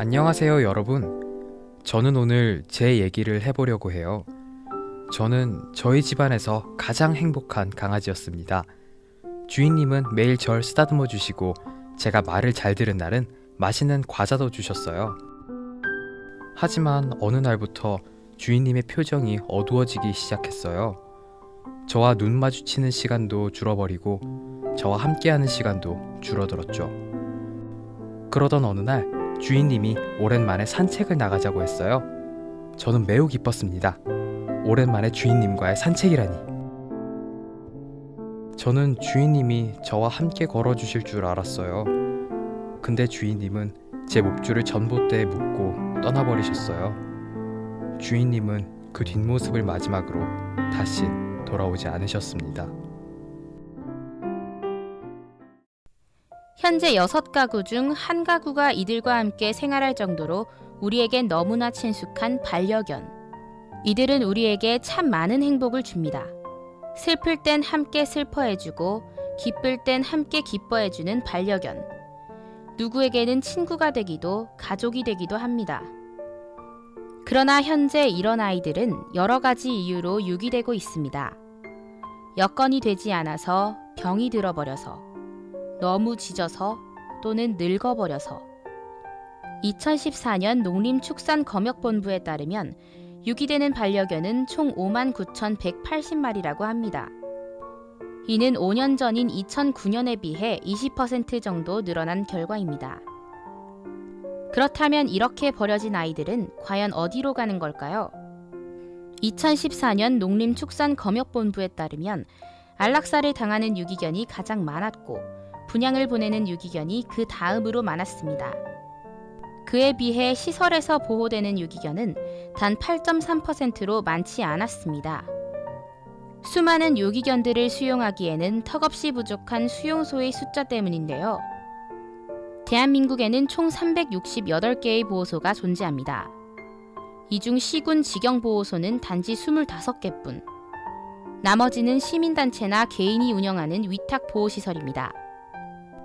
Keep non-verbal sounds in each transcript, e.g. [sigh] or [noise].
안녕하세요, 여러분. 저는 오늘 제 얘기를 해보려고 해요. 저는 저희 집안에서 가장 행복한 강아지였습니다. 주인님은 매일 절 쓰다듬어 주시고 제가 말을 잘 들은 날은 맛있는 과자도 주셨어요. 하지만 어느 날부터 주인님의 표정이 어두워지기 시작했어요. 저와 눈 마주치는 시간도 줄어버리고 저와 함께하는 시간도 줄어들었죠. 그러던 어느 날 주인님이 오랜만에 산책을 나가자고 했어요. 저는 매우 기뻤습니다. 오랜만에 주인님과의 산책이라니. 저는 주인님이 저와 함께 걸어주실 줄 알았어요. 근데 주인님은 제 목줄을 전봇대에 묶고 떠나버리셨어요. 주인님은 그 뒷모습을 마지막으로 다시 돌아오지 않으셨습니다. 현재 6가구 중한 가구가 이들과 함께 생활할 정도로 우리에겐 너무나 친숙한 반려견. 이들은 우리에게 참 많은 행복을 줍니다. 슬플 땐 함께 슬퍼해주고 기쁠 땐 함께 기뻐해주는 반려견. 누구에게는 친구가 되기도 가족이 되기도 합니다. 그러나 현재 이런 아이들은 여러 가지 이유로 유기되고 있습니다. 여건이 되지 않아서 병이 들어버려서 너무 짖어서 또는 늙어버려서 2014년 농림축산검역본부에 따르면 유기되는 반려견은 총 5만 9,180마리라고 합니다. 이는 5년 전인 2009년에 비해 20% 정도 늘어난 결과입니다. 그렇다면 이렇게 버려진 아이들은 과연 어디로 가는 걸까요? 2014년 농림축산검역본부에 따르면 안락사를 당하는 유기견이 가장 많았고 분양을 보내는 유기견이 그 다음으로 많았습니다. 그에 비해 시설에서 보호되는 유기견은 단 8.3%로 많지 않았습니다. 수많은 유기견들을 수용하기에는 턱없이 부족한 수용소의 숫자 때문인데요. 대한민국에는 총 368개의 보호소가 존재합니다. 이 중 시군 직영보호소는 단지 25개뿐. 나머지는 시민단체나 개인이 운영하는 위탁보호시설입니다.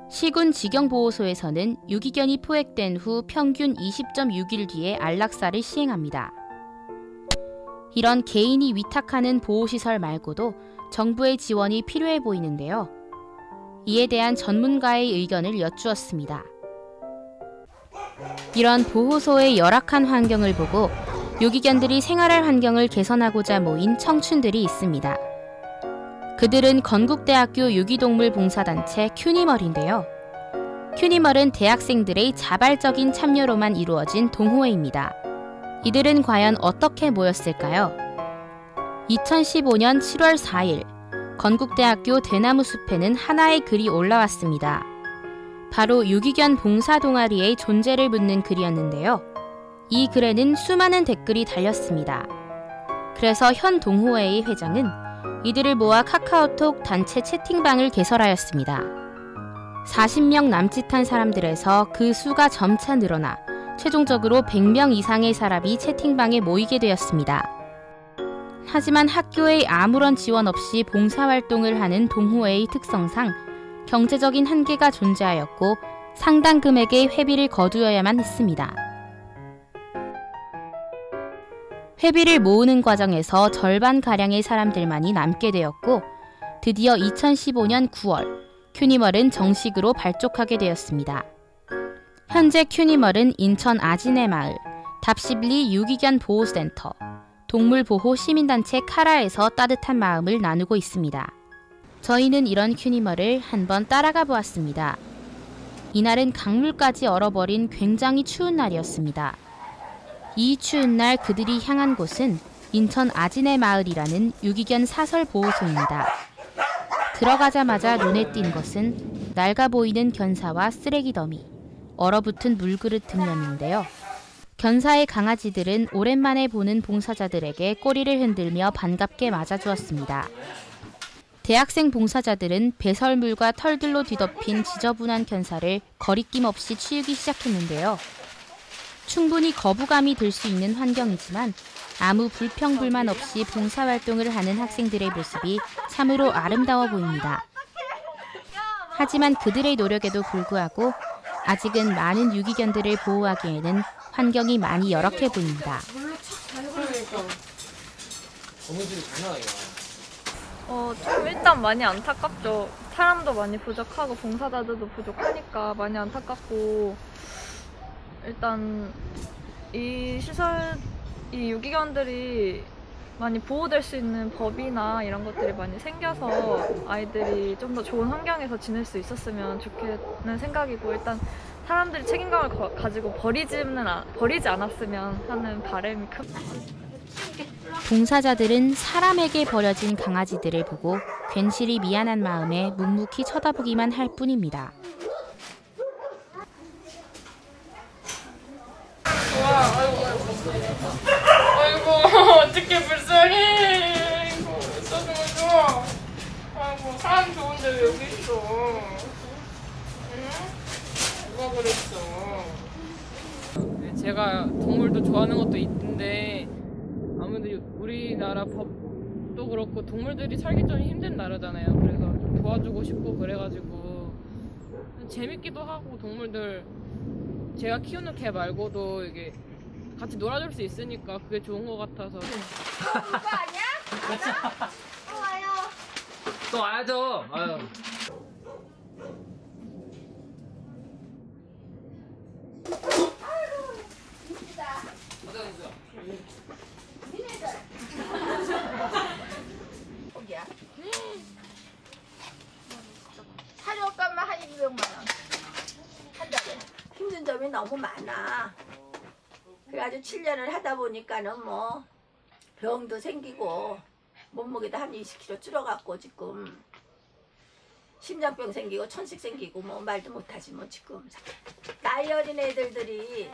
시군 직영보호소에서는 유기견이 포획된 후 평균 20.6일 뒤에 안락사를 시행합니다. 이런 개인이 위탁하는 보호시설 말고도 정부의 지원이 필요해 보이는데요. 이에 대한 전문가의 의견을 여쭈었습니다. 이런 보호소의 열악한 환경을 보고 유기견들이 생활할 환경을 개선하고자 모인 청춘들이 있습니다. 그들은 건국대학교 유기동물 봉사단체 큐니멀인데요. 큐니멀은 대학생들의 자발적인 참여로만 이루어진 동호회입니다. 이들은 과연 어떻게 모였을까요? 2015년 7월 4일 건국대학교 대나무 숲에는 하나의 글이 올라왔습니다. 바로 유기견 봉사 동아리의 존재를 묻는 글이었는데요. 이 글에는 수많은 댓글이 달렸습니다. 그래서 현 동호회의 회장은 이들을 모아 카카오톡 단체 채팅방을 개설하였습니다. 40명 남짓한 사람들에서 그 수가 점차 늘어나 최종적으로 100명 이상의 사람이 채팅방에 모이게 되었습니다. 하지만 학교의 아무런 지원 없이 봉사활동을 하는 동호회의 특성상 경제적인 한계가 존재하였고 상당 금액의 회비를 거두어야만 했습니다. 회비를 모으는 과정에서 절반가량의 사람들만이 남게 되었고 드디어 2015년 9월 큐니멀은 정식으로 발족하게 되었습니다. 현재 큐니멀은 인천 아진의 마을, 답시블리 유기견 보호센터, 동물보호 시민단체 카라에서 따뜻한 마음을 나누고 있습니다. 저희는 이런 큐니멀을 한번 따라가 보았습니다. 이날은 강물까지 얼어버린 굉장히 추운 날이었습니다. 이 추운 날 그들이 향한 곳은 인천 아진의 마을이라는 유기견 사설 보호소입니다. 들어가자마자 눈에 띈 것은 낡아 보이는 견사와 쓰레기 더미, 얼어붙은 물그릇 등이었는데요. 견사의 강아지들은 오랜만에 보는 봉사자들에게 꼬리를 흔들며 반갑게 맞아주었습니다. 대학생 봉사자들은 배설물과 털들로 뒤덮인 지저분한 견사를 거리낌 없이 치우기 시작했는데요. 충분히 거부감이 들 수 있는 환경이지만 아무 불평불만 없이 봉사활동을 하는 학생들의 모습이 참으로 아름다워 보입니다. 하지만 그들의 노력에도 불구하고 아직은 많은 유기견들을 보호하기에는 환경이 많이 열악해 보입니다. 어, 좀 일단 많이 안타깝죠. 사람도 많이 부족하고 봉사자들도 부족하니까 많이 안타깝고 일단 이 시설 이 유기견들이 많이 보호될 수 있는 법이나 이런 것들이 많이 생겨서 아이들이 좀 더 좋은 환경에서 지낼 수 있었으면 좋겠는 생각이고 일단 사람들이 책임감을 거- 가지고 버리지는 아- 버리지 않았으면 하는 바람이 큽니다. 봉사자들은 사람에게 버려진 강아지들을 보고 괜시리 미안한 마음에 묵묵히 쳐다보기만 할 뿐입니다. 아이고 [laughs] 어떻게 불쌍해. 아이고 써줘줘 아이고 사람 좋은데 왜 여기 있어? 응? 누가 그랬어? 제가 동물도 좋아하는 것도 있는데 아무래도 우리나라 법도 그렇고 동물들이 살기 좀 힘든 나라잖아요. 그래서 좀 도와주고 싶고 그래가지고 재밌기도 하고 동물들 제가 키우는 개 말고도 이게 같이 놀아줄 수 있으니까 그게 좋은 것 같아서 또 와야죠. 아유. 거기야. 사료 값만 한 200만 원. 한 달에. 힘든 점이 너무 많아. 그래가지고 7년을 하다 보니까는 뭐 병도 생기고 몸무게도 한 20kg 줄어갖고 지금 심장병 생기고 천식 생기고 뭐 말도 못하지 뭐 지금 나이 어린 애들들이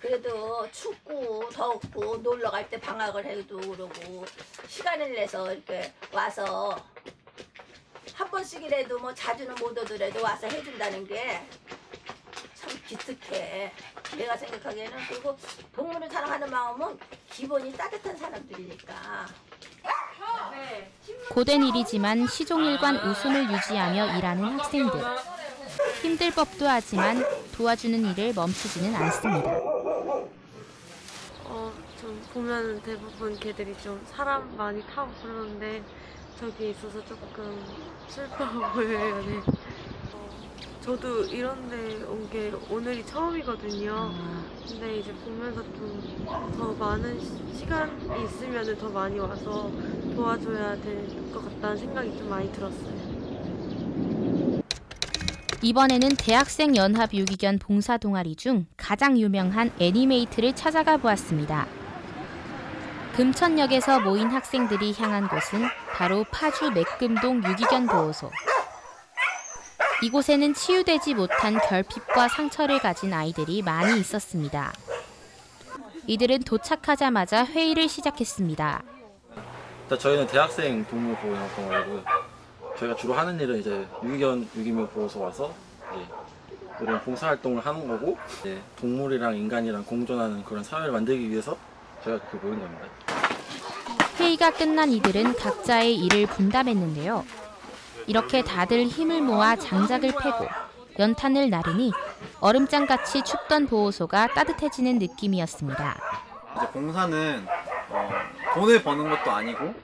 그래도 춥고 덥고 놀러 갈 때 방학을 해도 그러고 시간을 내서 이렇게 와서 한 번씩이라도 뭐 자주는 못 오더라도 와서 해준다는 게참 기특해. 내가 생각하기에는 그리고 동물을 사랑하는 마음은 기본이 따뜻한 사람들이니까. 고된 일이지만 시종일관 웃음을 유지하며 일하는 학생들. 힘들 법도 하지만 도와주는 일을 멈추지는 않습니다. 어, 좀 보면 대부분 개들이 좀 사람 많이 타고 그러는데 저기 있어서 조금 슬퍼 [laughs] 보여요. 네. 어, 저도 이런데 온 게 오늘이 처음이거든요. 근데 이제 보면서 좀 더 많은 시- 시간이 있으면 더 많이 와서 도와줘야 될 것 같다는 생각이 좀 많이 들었어요. 이번에는 대학생 연합 유기견 봉사 동아리 중 가장 유명한 애니메이트를 찾아가 보았습니다. 금천역에서 모인 학생들이 향한 곳은 바로 파주 맥금동 유기견 보호소. 이곳에는 치유되지 못한 결핍과 상처를 가진 아이들이 많이 있었습니다. 이들은 도착하자마자 회의를 시작했습니다. 일단 저희는 대학생 동물 보호 동아리고 저희가 주로 하는 일은 이제 유기견 유기묘 보호소 와서 이런 봉사 활동을 하는 거고 동물이랑 인간이랑 공존하는 그런 사회를 만들기 위해서 저희가 그렇게 모인 겁니다. 회의가 끝난 이들은 각자의 일을 분담했는데요. 이렇게 다들 힘을 모아 장작을 패고 연탄을 나르니 얼음장같이 춥던 보호소가 따뜻해지는 느낌이었습니다. 이제 봉사는 어, 돈을 버는 것도 아니고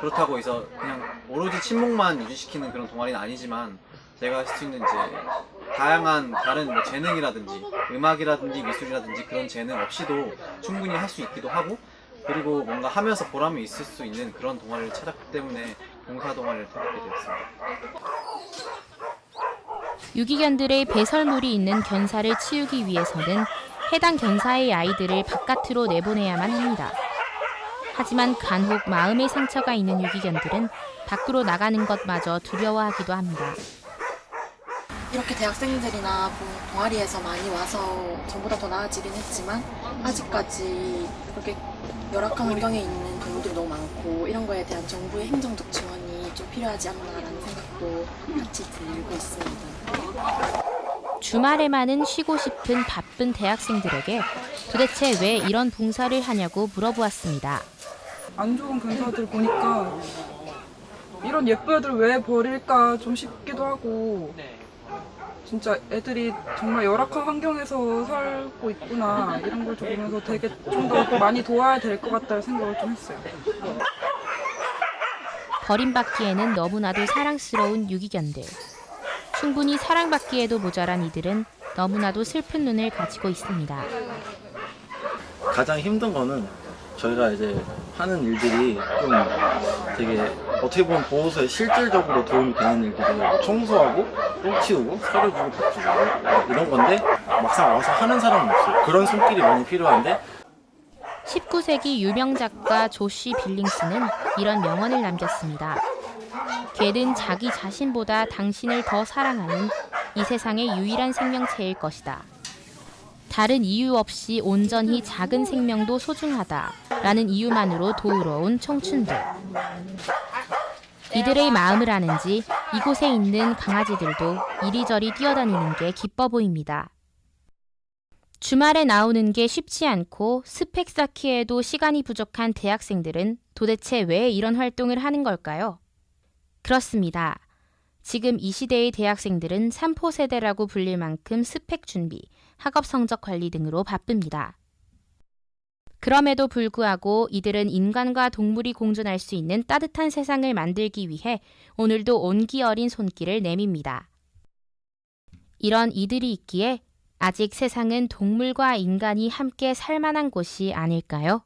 그렇다고 해서 그냥 오로지 친목만 유지시키는 그런 동아리는 아니지만 제가 할 수 있는 이제 다양한 다른 뭐 재능이라든지 음악이라든지 미술이라든지 그런 재능 없이도 충분히 할 수 있기도 하고 그리고 뭔가 하면서 보람이 있을 수 있는 그런 동아리를 찾았기 때문에 봉사 동아리를 택하게 되었습니다. 유기견들의 배설물이 있는 견사를 치우기 위해서는 해당 견사의 아이들을 바깥으로 내보내야만 합니다. 하지만 간혹 마음의 상처가 있는 유기견들은 밖으로 나가는 것마저 두려워하기도 합니다. 이렇게 대학생들이나 뭐 동아리에서 많이 와서 전보다 더 나아지긴 했지만 아직까지 그렇게 열악한 환경에 있는 동물들이 너무 많고 이런 거에 대한 정부의 행정적 지원이 좀 필요하지 않나라는 생각도 같이 들고 있습니다. 주말에만은 쉬고 싶은 바쁜 대학생들에게 도대체 왜 이런 봉사를 하냐고 물어보았습니다. 안 좋은 근사들 보니까 이런 예쁜 애들 왜 버릴까 좀 싶기도 하고 진짜 애들이 정말 열악한 환경에서 살고 있구나 이런 걸좀 보면서 되게 좀 더 많이 도와야 될 것 같다는 생각을 좀 했어요. 버림받기에는 너무나도 사랑스러운 유기견들. 충분히 사랑받기에도 모자란 이들은 너무나도 슬픈 눈을 가지고 있습니다. 가장 힘든 거는 저희가 이제 하는 일들이 좀 되게 어떻게 보면 보호소에 실질적으로 도움이 되는 일들이 뭐 청소하고 똥 치우고 서류 주고 밥 주고 이런 건데 막상 와서 하는 사람은 없어요. 그런 손길이 많이 필요한데 19세기 유명 작가 조시 빌링스는 이런 명언을 남겼습니다. 개는 자기 자신보다 당신을 더 사랑하는 이 세상의 유일한 생명체일 것이다. 다른 이유 없이 온전히 작은 생명도 소중하다. 라는 이유만으로 도우러 온 청춘들. 이들의 마음을 아는지 이곳에 있는 강아지들도 이리저리 뛰어다니는 게 기뻐 보입니다. 주말에 나오는 게 쉽지 않고 스펙 쌓기에도 시간이 부족한 대학생들은 도대체 왜 이런 활동을 하는 걸까요? 그렇습니다. 지금 이 시대의 대학생들은 3포 세대라고 불릴 만큼 스펙 준비, 학업 성적 관리 등으로 바쁩니다. 그럼에도 불구하고 이들은 인간과 동물이 공존할 수 있는 따뜻한 세상을 만들기 위해 오늘도 온기 어린 손길을 내밉니다. 이런 이들이 있기에 아직 세상은 동물과 인간이 함께 살 만한 곳이 아닐까요?